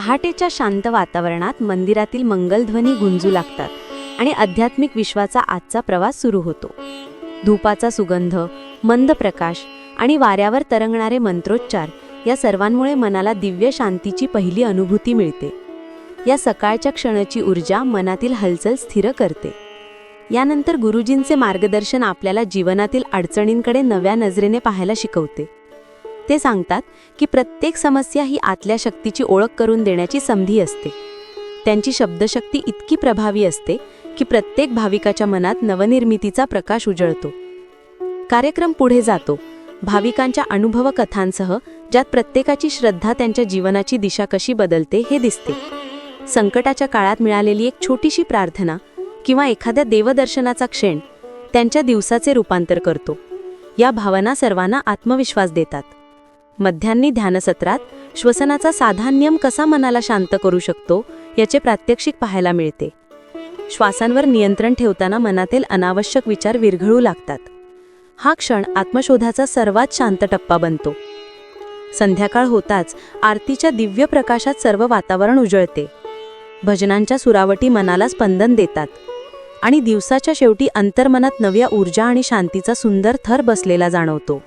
पहाटेच्या शांत वातावरणात मंदिरातील मंगलध्वनी गुंजू लागतात आणि आध्यात्मिक विश्वाचा आजचा प्रवास सुरू होतो. धूपाचा सुगंध मंद प्रकाश आणि वाऱ्यावर तरंगणारे मंत्रोच्चार या सर्वांमुळे मनाला दिव्य शांतीची पहिली अनुभूती मिळते. या सकाळच्या क्षणाची ऊर्जा मनातील हलचल स्थिर करते. यानंतर गुरुजींचे मार्गदर्शन आपल्याला जीवनातील अडचणींकडे नव्या नजरेने पाहायला शिकवते. ते सांगतात की प्रत्येक समस्या ही आतल्या शक्तीची ओळख करून देण्याची संधी असते. त्यांची शब्दशक्ती इतकी प्रभावी असते की प्रत्येक भाविकाच्या मनात नवनिर्मितीचा प्रकाश उजळतो. कार्यक्रम पुढे जातो. भाविकांच्या अनुभव कथांसह ज्यात प्रत्येकाची श्रद्धा त्यांच्या जीवनाची दिशा कशी बदलते हे दिसते. संकटाच्या काळात मिळालेली एक छोटीशी प्रार्थना किंवा एखाद्या देवदर्शनाचा क्षण त्यांच्या दिवसाचे रूपांतर करतो. या भावना सर्वांना आत्मविश्वास देतात. मध्यान्नी ध्यानसत्रात श्वसनाचा साधा नियम कसा मनाला शांत करू शकतो याचे प्रात्यक्षिक पाहायला मिळते. श्वासांवर नियंत्रण ठेवताना मनातील अनावश्यक विचार विरघळू लागतात. हा क्षण आत्मशोधाचा सर्वात शांत टप्पा बनतो. संध्याकाळ होताच आरतीच्या दिव्य प्रकाशात सर्व वातावरण उजळते. भजनांच्या सुरावटी मनाला स्पंदन देतात. आणि दिवसाच्या शेवटी अंतर्मनात नव्या ऊर्जा आणि शांतीचा सुंदर थर बसलेला जाणवतो.